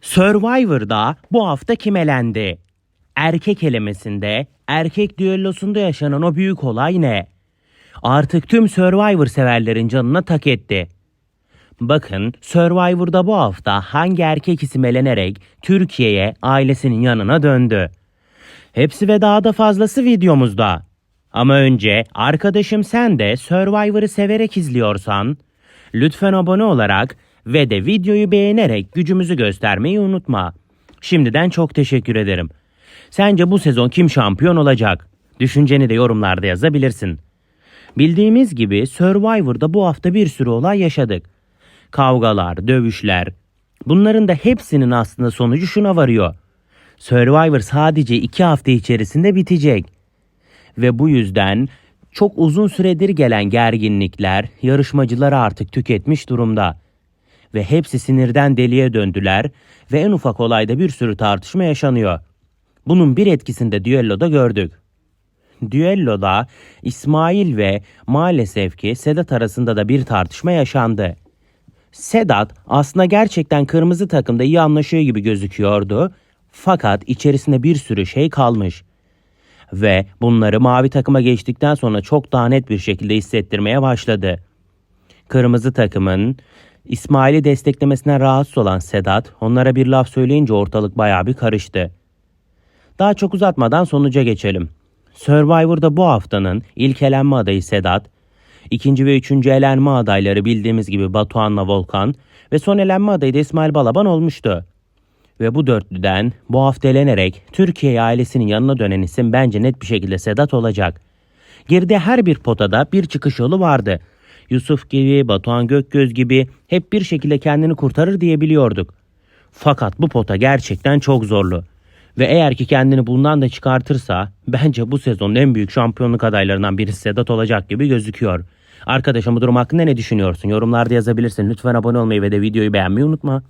Survivor'da bu hafta kim elendi? Erkek elemesinde, erkek düellosunda yaşanan o büyük olay ne? Artık tüm Survivor severlerin canına tak etti. Bakın Survivor'da bu hafta hangi erkek isim elenerek Türkiye'ye ailesinin yanına döndü. Hepsi ve daha da fazlası videomuzda. Ama önce arkadaşım sen de Survivor'ı severek izliyorsan lütfen abone olarak ve de videoyu beğenerek gücümüzü göstermeyi unutma. Şimdiden çok teşekkür ederim. Sence bu sezon kim şampiyon olacak? Düşünceni de yorumlarda yazabilirsin. Bildiğimiz gibi Survivor'da bu hafta bir sürü olay yaşadık. Kavgalar, dövüşler. Bunların da hepsinin aslında sonucu şuna varıyor. Survivor sadece iki hafta içerisinde bitecek. Ve bu yüzden çok uzun süredir gelen gerginlikler yarışmacıları artık tüketmiş durumda. Ve hepsi sinirden deliye döndüler ve en ufak olayda bir sürü tartışma yaşanıyor. Bunun bir etkisini de düelloda gördük. Düelloda İsmail ve maalesef ki Sedat arasında da bir tartışma yaşandı. Sedat aslında gerçekten kırmızı takımda iyi anlaşıyor gibi gözüküyordu. Fakat içerisinde bir sürü şey kalmış. Ve bunları mavi takıma geçtikten sonra çok daha net bir şekilde hissettirmeye başladı. Kırmızı takımın İsmail'i desteklemesine rahatsız olan Sedat onlara bir laf söyleyince ortalık bayağı bir karıştı. Daha çok uzatmadan sonuca geçelim. Survivor'da bu haftanın ilk elenme adayı Sedat, ikinci ve üçüncü elenme adayları bildiğimiz gibi Batuhan'la Volkan ve son elenme adayı da İsmail Balaban olmuştu. Ve bu dörtlüden bu hafta elenerek Türkiye ailesinin yanına dönen isim bence net bir şekilde Sedat olacak. Geride her bir potada bir çıkış yolu vardı. Yusuf gibi, Batuhan Gökgöz gibi hep bir şekilde kendini kurtarır diyebiliyorduk. Fakat bu pota gerçekten çok zorlu. Ve eğer ki kendini bundan da çıkartırsa bence bu sezonun en büyük şampiyonluk adaylarından birisi Sedat olacak gibi gözüküyor. Arkadaşım bu durum hakkında ne düşünüyorsun? Yorumlarda yazabilirsin. Lütfen abone olmayı ve de videoyu beğenmeyi unutma.